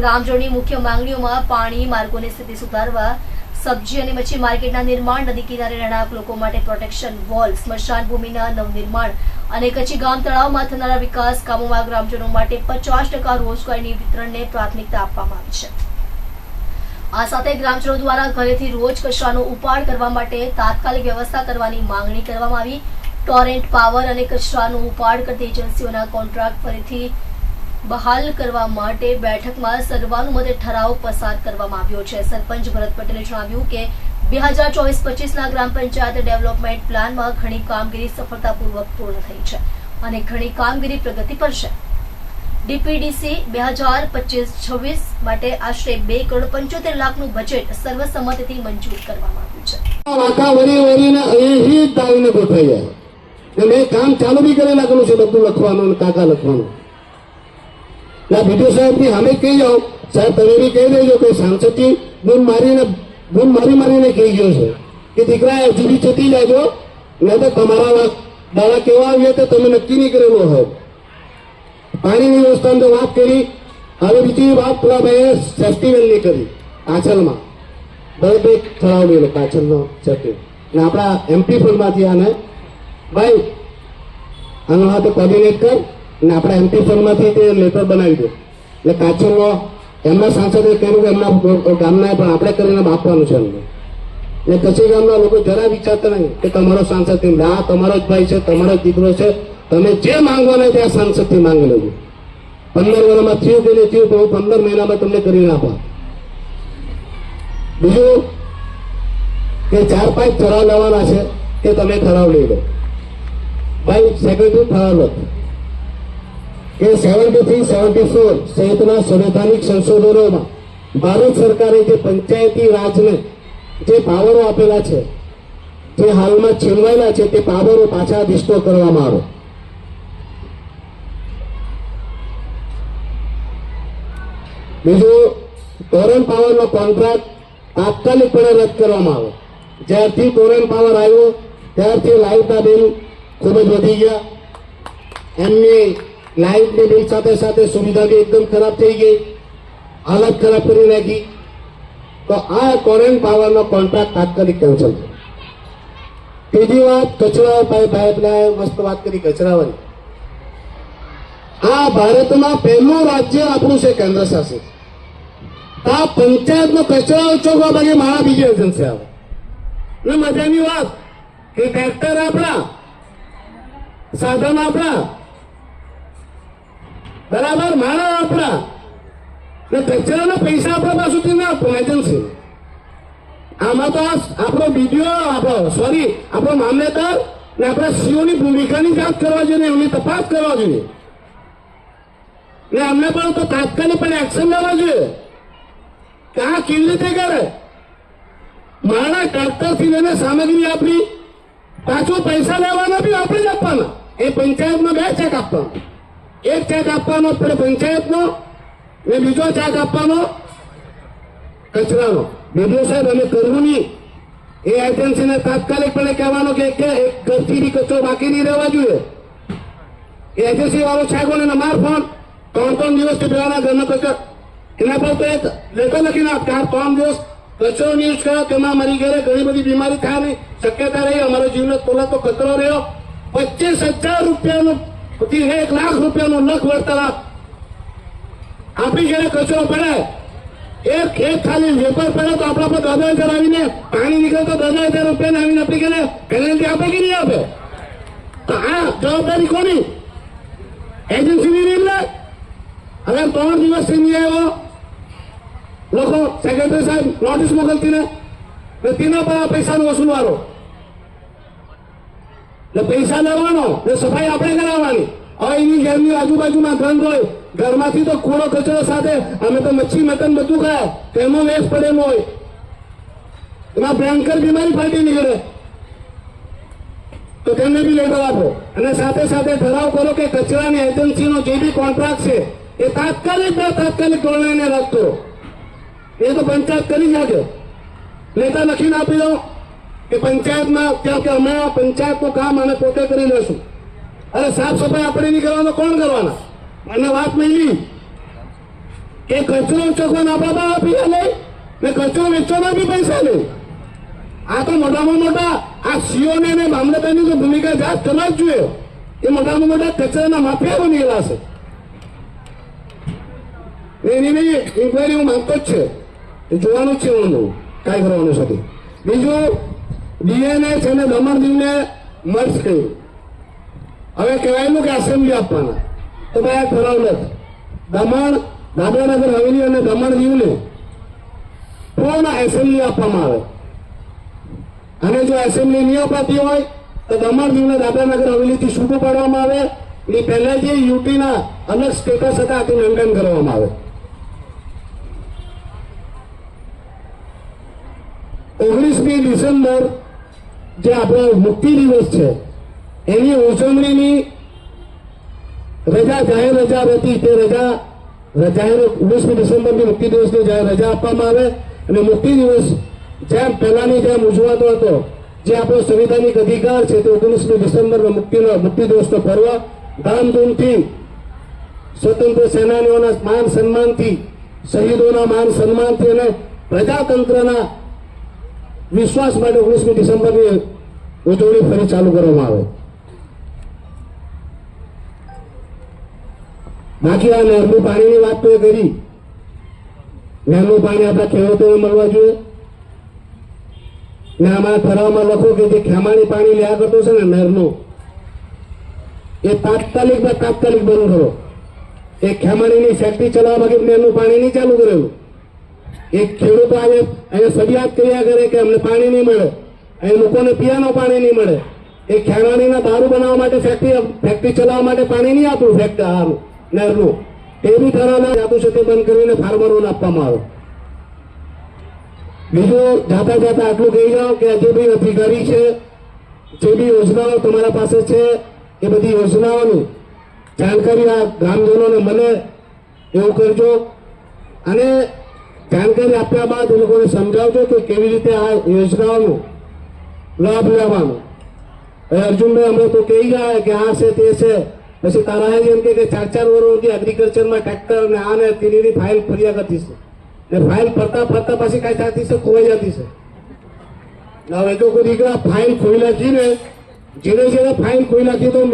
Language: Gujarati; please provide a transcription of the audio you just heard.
ગ્રામજનોની મુખ્ય માંગણીઓમાં પાણી, માર્ગોની સ્થિતિ સુધારવા, સબ્જી અને મચ્છી માર્કેટના નિર્માણ, નદી કિનારે રહેણાંક, લોકો માટે પ્રોટેક્શન વોલ, સ્મશાન ભૂમિના નવનિર્માણ અને કચ્છી ગામ તળાવમાં થનારા વિકાસ કામોમાં ગ્રામજનો માટે પચાસ ટકા રોજગારીની વિતરણને પ્રાથમિકતા આપવામાં આવી છે. આ સાથે ગ્રામજનો દ્વારા ઘરેથી રોજ કચરાનો ઉપાડ કરવા માટે તાત્કાલિક વ્યવસ્થા કરવાની માંગણી કરવામાં આવી. ટોરેન્ટ પાવર અને કચરાનો ઉપાડ કરતી એજન્સીઓના કોન્ટ્રાક્ટ ફરીથી બહાલ કરવા માટે બેઠકમાં સર્વાનુમતે ઠરાવ પસાર કરવામાં આવ્યો છે. સરપંચ ભરત પટેલે જણાવ્યું કે, બે હજાર ચોવીસ પચીસના ગ્રામ પંચાયત ડેવલપમેન્ટ પ્લાનમાં ઘણી કામગીરી સફળતાપૂર્વક પૂર્ણ થઈ છે અને ઘણી કામગીરી પ્રગતિ પર છે. ડીપીડીસી બે હજાર પચીસ છવ્વીસ માટે આશરે બે કરોડ પંચોતેર લાખનું બજેટ સર્વસંમતિથી મંજૂર કરવામાં આવ્યું છે. મેં કામ ચાલુ બી કરી નાખેલું છે બધું લખવાનું કાકા લખવાનું. ના બીડીઓ સાહેબ અમે કહી જાઓ સાહેબ, તમે બી કહી દેજો કે સાંસદથી બૂમ મારીને બૂમ મારી મારીને કહી ગયો છે કે દીકરા હજુ બી જતી જાજો નહીં તો તમારા દાડા કેવા આવ્યા તો તમે નક્કી નહીં કરેલો હોય પાણીની વ્યવસ્થાની તો વાત કરી. હવે બીજી વાત પેલા ભાઈએ સેફ્ટી વેલની કરી આંચલમાં બરાબર એક ઠરાવ લેલો પાછળનો સેફ્ટી ને આપણા એમપી ફોનમાંથી આને ભાઈ, આનો હાથે કોર્ડિનેટ કર. ને આપણે એમપી ફંડમાંથી તે લેટર બનાવી દો. એટલે કાચરનો એમના સાંસદે કહેવું કે એમના ગામના પણ આપણે કરીને આપવાનું છે એમને. એટલે કચ્છી ગામના લોકો જરા વિચારતા નહીં કે તમારો સાંસદ કેમ આ તમારો જ ભાઈ છે, તમારો જ દીકરો છે, તમે જે માંગવાના ત્યાં સાંસદથી માંગી લેજો. પંદર મહિનામાં થયું કે નહીં થયું તો હું પંદર મહિનામાં તમને કરીને આપવા બીજું કે ચાર પાંચ ઠરાવ લેવાના છે કે તમે ઠરાવ લઈ લો. ભાઈ સેક્રેટરી ઠરાવ લો. કે સેવન્ટી થ્રી સેવન્ટી ફોર સહિતના સંવૈધાનિક સંશોધનોમાં ભારત સરકારે જે પંચાયતી રાજને જે પાવરો આપેલા છે, જે હાલમાં છીનવાયેલા છે, તે પાવરો પાછા રિસ્ટોર કરવામાં આવે. બીજું ટોરન પાવરનો કોન્ટ્રાક્ટ તાત્કાલિકપણે રદ કરવામાં આવ્યો જ્યારથી ટોરન પાવર આવ્યો, ત્યારથી લાઇટના બિલ ખૂબ જ વધી ગયા. એમની લાઇટની બિલ સાથે સાથે સુવિધા બી એકદમ ખરાબ થઈ ગઈ. હાલત ખરાબ કરી નાખી. તો આ ટોરેન પાવરનો કોન્ટ્રાક્ટ તાત્કાલિક કેન્સલ છે ત્રીજી વાત કચરા ભાઈ મસ્ત વાત કરી, કચરાવાળી. આ ભારતમાં પહેલું રાજ્ય આપણું છે કેન્દ્ર શાસિત. આ પંચાયતનો કચરા ઉચકવા માટે મારા બીજી એજન્સી આવે. ને મજાની વાત, કે ટ્રેક્ટર આપણા, સાધન આપણા બરાબર? માણસ આપણા. ને કચરાના પૈસા આપણા પાસેથી ના એજન્સી આમાં તો આપણો બીડીઓ આપણો સોરી આપણો મામલેદાર ને આપણા સીઓની ભૂમિકાની જાત કરવા જોઈએ એમની તપાસ કરવા જોઈએ. ને અમને પણ તો તાત્કાલિક પણ એક્શન લેવા જોઈએ. કે આ કેવી રીતે કરે? મારા ટ્રેક્ટરથી લઈને સામગ્રી આપણી, પાછું પૈસા લેવાના બી આપણે જ આપવાના. એ પંચાયતમાં બે ચેક આપવાનો. એક ચેક આપવાનો આપણે પંચાયતનો, ને બીજો ચેક આપવાનો, કચરાનો. બીજો સાહેબ, અમે કરવું નહીં. એ એજન્સીને તાત્કાલિકપણે કહેવાનો કે એક ઘરથી બી કચરો બાકી નહીં રહેવા જોઈએ. એ એજન્સી વાળો છાગોને માર ફોન, ત્રણ ત્રણ દિવસથી પહેલાના ઘરનો કચરો. એના પર તો એક લેટર લખીને આપ ચાર ત્રણ દિવસ કચરો યુઝ કર્યો તેમાં મારી ઘરે ઘણી બધી બીમારી થવાની શક્યતા રહી, અમારો જીવનો તોલા તો કચરો રહ્યો. પચીસ હજાર રૂપિયાનો થી એક લાખ રૂપિયાનો લખ વળતર આપ. આપણી ઘરે કચરો પડે. એક એક ખાલી વેપર પડે તો આપણા પર દસ હજાર આવીને પાણી નીકળે તો દસ હજાર રૂપિયા આવીને આપણી ઘરે પેનલ્ટી આપે કે નહીં આપે? તો આ જવાબદારી કોની? એજન્સીની નહીં લે હવે ત્રણ દિવસ નહીં આવ્યો, લોકો સેક્રેટરી સાહેબ નોટિસ મોકલતી ને તેના પર આ પૈસાનો વસૂલવાનો એટલે પૈસા લેવાનો એ સફાઈ આપણે કરાવવાની. હવે એની ઘરની આજુબાજુમાં ગંધ હોય, ઘરમાંથી તો કૂડો કચરો સાથે અમે તો મચ્છી, મટન બધું ખાય, તેમાં વેસ્ટ પડેલો હોય. એમાં ભયંકર બીમારી ફાટી નીકળે. તો તેમને બી લેટર આપો. અને સાથે સાથે ઠરાવ કરો કે કચરાની એજન્સીનો જે બી કોન્ટ્રાક્ટ છે, એ તાત્કાલિક તાત્કાલિક ધોરણે રાખતો એ તો પંચાયત કરી નાખે. લેટર લખીને આપી દો. કે પંચાયતમાં ત્યાં કે અમે આ પંચાયતનું કામ અમે પોતે કરી લેશું અરે સાફ સફાઈ આપણે નહીં કરવાનો, કોણ કરવાના? મને વાત નહીં એ કચરો ઉચકવા આપણા આપી લે ને કચરો વેચવાના બી પૈસા લે આ તો મોટામાં મોટા, આ સીઓને ને મામલતદારની તો ભૂમિકા જાત કરવા જ જોઈએ. એ મોટામાં મોટા કચરાના માફિયા બની ગયેલા છે એની બી ઇન્કવાયરી હું માંગતો જ છે. એ જોવાનું જ છે હું કાંઈ કરવાનું છે બીજું ડીએનએ અને દમણદીવને મર્જ કર્યું હવે કહેવાયેલું કે એસેમ્બલી આપવાના. તો ભાઈ આ ઠરાવ નથી દમણ, દાદરાનગર હવેલી અને દમણ દીવને પૂર્ણ એસેમ્બલી આપવામાં આવે. અને જો એસેમ્બલી નહીં અપાતી હોય, તો દમણ દીવને દાદરાનગર હવેલીથી છૂટું પાડવામાં આવે. એ પહેલા જે યુટીના અલગ સ્ટેટસ હતા તેનું મેન્ટેન કરવામાં આવે. ઓગણીસમી ડિસેમ્બર જે આપણો મુક્તિ દિવસ છે, એની ઉજવણીની રજા જાહેર રજા હતી તે રજા જાહેર ઓગણીસમી ડિસેમ્બરની મુક્તિ દિવસની જાહેર રજા આપવામાં આવે અને મુક્તિ દિવસ જેમ પહેલાની જેમ ઉજવાતો હતો, જે આપણો સંવિધાનિક અધિકાર છે, તે ઓગણીસમી ડિસેમ્બરનો મુક્તિનો, મુક્તિ દિવસનો પર્વ. ધામધૂમથી સ્વતંત્ર સેનાનીઓના માન સન્માનથી, શહીદોના માન સન્માનથી અને પ્રજાતંત્રના વિશ્વાસ માટે ઓગણીસમી ડિસેમ્બરની ઉજવણી ફરી ચાલુ કરવામાં આવે. બાકી આ નહેરનું પાણીની વાત તો એ કરી. નહેરનું પાણી આપણા ખેડૂતોને મળવા જોઈએ. ને આમાં ઠરાવમાં લખો કે જે ખેમાણી પાણી લ્યા કરતો છે ને નહેરનું, એ તાત્કાલિક ને તાત્કાલિક બંધ કરો. એ ખેમાણીની ફેક્ટરી ચલાવવા માટે નહેરનું પાણી નહીં ચાલુ કરેલું. એક ખેડૂતો આજે અહીંયા ફરિયાદ કર્યા કરે કે અમને પાણી નહીં મળે. અહીં લોકોને પીવાનું પાણી નહીં મળે. એ ખેરાણીના દારૂ બનાવવા માટે ફેક્ટરી ફેક્ટરી ચલાવવા માટે પાણી નહીં આપવું ફેક્ટરી આનું નહેરનું. તે બી ઠરાવના જાતું છે બંધ કરીને ફાર્મરોને આપવામાં આવે. બીજું, જાતા જાતા આટલું કહી જાઓ કે જે બી અધિકારી છે. જે બી યોજનાઓ તમારા પાસે છે, એ બધી યોજનાઓની જાણકારી આ ગ્રામજનોને મળે, એવું કરજો. અને જાણકારી આપ્યા બાદ એ લોકોને સમજાવજો કે કેવી રીતે આ યોજનાઓનો લાભ લેવાનો. અર્જુનભાઈ અમે તો કહી ગયા કે આ છે, તે છે. પછી તારા એમ કે ચાર ચાર વર્ષથી એગ્રીકલ્ચરમાં ટ્રેક્ટર ને આ ને તેની ફાઇલ ફર્યા કરતી છે. ને ફાઇલ ફરતા ફરતા પાછી કાંઈ થતી છે, ખોવાઈ જતી છે. હવે જો કોઈ દીકરા ફાઇલ ખોઈ નાખી ને, જેને જેને ફાઇલ ખોઈ નાખી તો